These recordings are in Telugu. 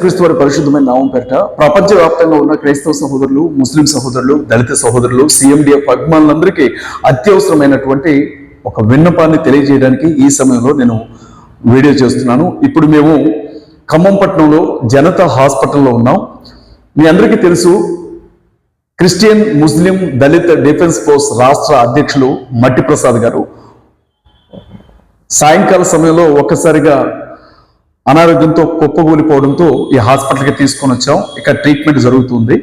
క్రీస్తు వారి పరిశుద్ధమైన నామం పేరిట ప్రపంచవ్యాప్తంగా ఉన్న క్రైస్తవ సహోదరులు ముస్లిం సహోదరులు దళిత సహోదరులు సిఎండిఎఫ్ అభిమానులందరికీ అత్యవసరమైనటువంటి ఒక విన్నపాన్ని తెలియజేయడానికి ఈ సమయంలో నేను వీడియో చేస్తున్నాను. ఇప్పుడు మేము ఖమ్మం పట్టణంలో జనతా హాస్పిటల్లో ఉన్నాం. మీ అందరికీ తెలుసు Christian Muslim Dalit defence force రాష్ట్ర అధ్యక్షులు మట్టి ప్రసాద్ గారు. సాయంకాల సమయంలో ఒక్కసారిగా అనారోగ్యంతో కుప్పగూలిపోవడంతో ఈ హాస్పిటల్కి తీసుకొని వచ్చాం. ఇక్కడ ట్రీట్మెంట్ జరుగుతుంది.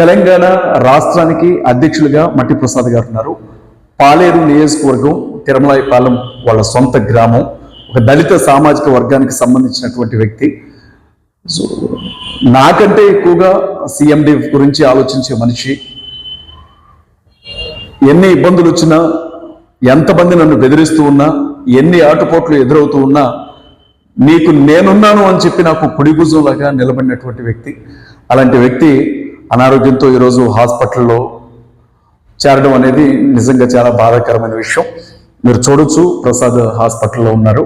తెలంగాణ రాష్ట్రానికి అధ్యక్షులుగా మట్టి ప్రసాద్ గారు ఉన్నారు. పాలేరు నియోజకవర్గం తిరుమలాయపాలెం వాళ్ళ సొంత గ్రామం. ఒక దళిత సామాజిక వర్గానికి సంబంధించినటువంటి వ్యక్తి. సో నాకంటే ఎక్కువగా సిఎండి గురించి ఆలోచించే మనిషి. ఎన్ని ఇబ్బందులు వచ్చినా ఎంతమంది నన్ను బెదిరిస్తూ ఉన్నా ఎన్ని ఆటుపోట్లు ఎదురవుతూ ఉన్నా నీకు నేనున్నాను అని చెప్పి నాకు కుడిభుజంలాగా నిలబడినటువంటి వ్యక్తి. అలాంటి వ్యక్తి అనారోగ్యంతో ఈరోజు హాస్పిటల్లో చేరడం అనేది నిజంగా చాలా బాధాకరమైన విషయం. మీరు చూడొచ్చు ప్రసాద్ హాస్పిటల్లో ఉన్నారు.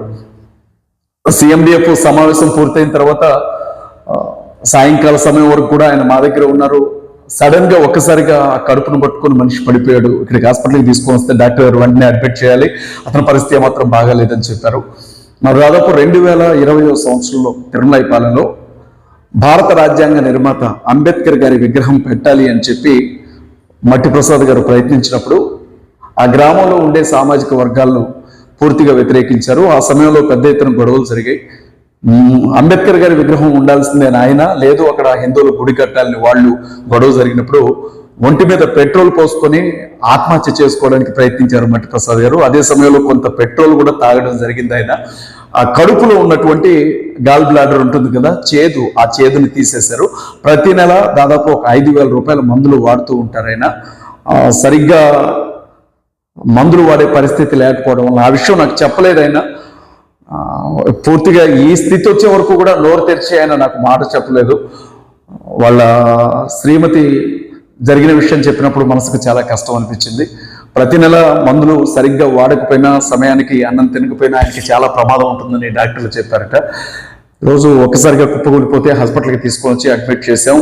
సిఎండిఎఫ్ సమావేశం పూర్తయిన తర్వాత సాయంకాల సమయం వరకు కూడా ఆయన మా దగ్గర ఉన్నారు. సడన్గా ఒక్కసారిగా ఆ కడుపును పట్టుకొని మనిషి పడిపోయాడు. ఇక్కడికి హాస్పిటల్కి తీసుకొని వస్తే డాక్టర్ గారు వెంటనే అడ్మిట్ చేయాలి. అతని పరిస్థితి మాత్రం బాగాలేదని చెప్పారు. మరి దాదాపు రెండు వేల ఇరవై సంవత్సరంలో తిరుమలైపాలెంలో భారత రాజ్యాంగ నిర్మాత అంబేద్కర్ గారి విగ్రహం పెట్టాలి అని చెప్పి మట్టి ప్రసాద్ గారు ప్రయత్నించినప్పుడు ఆ గ్రామంలో ఉండే సామాజిక వర్గాలను పూర్తిగా వ్యతిరేకించారు. ఆ సమయంలో పెద్ద ఎత్తున గొడవలు జరిగాయి. అంబేద్కర్ గారి విగ్రహం ఉండాల్సిందే ఆయన లేదు అక్కడ హిందువులు గుడి కట్టాలని వాళ్ళు గొడవ జరిగినప్పుడు ఒంటి మీద పెట్రోల్ పోసుకొని ఆత్మహత్య చేసుకోవడానికి ప్రయత్నించారు మట్టి ప్రసాద్ గారు. అదే సమయంలో కొంత పెట్రోల్ కూడా తాగడం జరిగింది ఆయన. ఆ కడుపులో ఉన్నటువంటి గాల్ బ్లాడర్ ఉంటుంది కదా చేదు ఆ చేదుని తీసేశారు. ప్రతి నెల దాదాపు ఒక ఐదు వేల రూపాయల మందులు వాడుతూ ఉంటారు ఆయన. సరిగ్గా మందులు వాడే పరిస్థితి లేకపోవడం వల్ల ఆ విషయం నాకు చెప్పలేదు ఆయన. పూర్తిగా ఈ స్థితి వచ్చే వరకు కూడా నోరు తెరిచి ఆయన నాకు మాట చెప్పలేదు. వాళ్ళ శ్రీమతి జరిగిన విషయం చెప్పినప్పుడు మనసుకు చాలా కష్టం అనిపించింది. ప్రతి నెల మందులు సరిగ్గా వాడకపోయినా సమయానికి అన్నం తినకపోయినా ఆయనకి చాలా ప్రమాదం ఉంటుందని డాక్టర్లు చెప్పారట. రోజు ఒక్కసారిగా కుప్పకూలిపోతే హాస్పిటల్కి తీసుకొని వచ్చి అడ్మిట్ చేసాం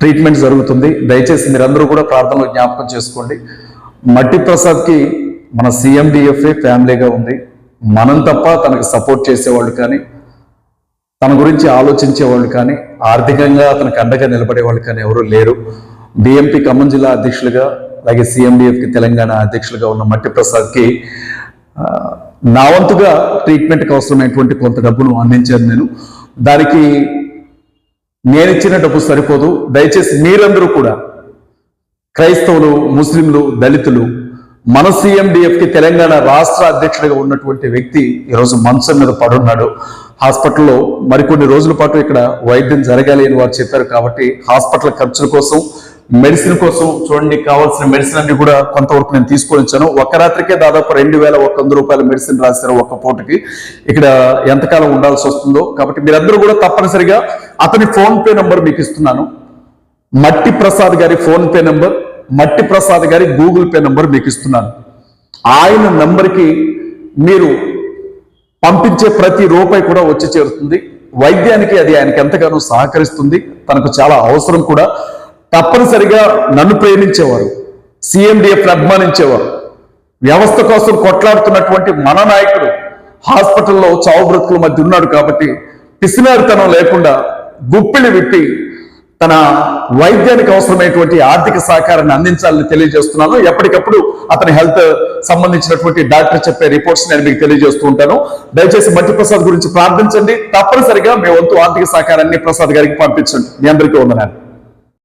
ట్రీట్మెంట్ జరుగుతుంది. దయచేసి మీరందరూ కూడా ప్రార్థనలో జ్ఞాపకం చేసుకోండి. మట్టి ప్రసాద్కి మన సిఎండిఎఫ్ఏ ఫ్యామిలీగా ఉంది. మనం తప్ప తనకు సపోర్ట్ చేసేవాళ్ళు కానీ తన గురించి ఆలోచించే వాళ్ళు కానీ ఆర్థికంగా అతనికి అండగా నిలబడే వాళ్ళు కానీ ఎవరూ లేరు. బిఎంపి ఖమ్మం జిల్లా అధ్యక్షులుగా అలాగే సిఎండిఎఫ్కి తెలంగాణ అధ్యక్షులుగా ఉన్న మట్టి ప్రసాద్కి నా వంతుగా ట్రీట్మెంట్కి అవసరమైనటువంటి కొంత డబ్బును అందించాను నేను. దానికి నేను ఇచ్చిన డబ్బు సరిపోదు. దయచేసి మీరందరూ కూడా క్రైస్తవులు ముస్లింలు దళితులు మన CMDF కి తెలంగాణ రాష్ట్ర అధ్యక్షుడిగా ఉన్నటువంటి వ్యక్తి ఈరోజు మంచం మీద పడున్నాడు. హాస్పిటల్లో మరికొన్ని రోజుల పాటు ఇక్కడ వైద్యం జరగాలి అని వారు చెప్పారు కాబట్టి హాస్పిటల్ ఖర్చుల కోసం మెడిసిన్ కోసం చూడండి కావాల్సిన మెడిసిన్ అన్ని కూడా కొంతవరకు నేను తీసుకొని వచ్చాను. ఒక రాత్రికే దాదాపు రెండు వేల ఒక వంద రూపాయల మెడిసిన్ రాశారు ఒక పూటకి. ఇక్కడ ఎంతకాలం ఉండాల్సి వస్తుందో కాబట్టి మీరందరూ కూడా తప్పనిసరిగా అతని ఫోన్ పే నంబర్ మీకు ఇస్తున్నాను. మట్టి ప్రసాద్ గారి ఫోన్ పే నంబర్ మట్టి ప్రసాద్ గారి గూగుల్ పే నంబర్ మీకు ఇస్తున్నాను. ఆయన నంబర్కి మీరు పంపించే ప్రతి రూపాయి కూడా వచ్చి చేరుతుంది. వైద్యానికి అది ఆయనకి ఎంతగానో సహకరిస్తుంది. తనకు చాలా అవసరం కూడా. తప్పనిసరిగా నన్ను ప్రేమించేవారు. సిఎండిఎఫ్ అభిమానించేవారు. వ్యవస్థ కోసం కొట్లాడుతున్నటువంటి మన నాయకుడు హాస్పిటల్లో చావు బ్రతుకుల మధ్య ఉన్నాడు కాబట్టి పిసినారితనం లేకుండా గుప్పిలి విప్పి తన వైద్యానికి అవసరమైనటువంటి ఆర్థిక సహకారాన్ని అందించాలని తెలియజేస్తున్నాను. ఎప్పటికప్పుడు అతని హెల్త్ సంబంధించినటువంటి డాక్టర్ చెప్పే రిపోర్ట్స్ నేను మీకు తెలియజేస్తూ ఉంటాను. దయచేసి మట్టి ప్రసాద్ గురించి ప్రార్థించండి. తప్పనిసరిగా మీ వంతు ఆర్థిక సహకారాన్ని ప్రసాద్ గారికి పంపించండి. మీ అందరికీ వందనాలు.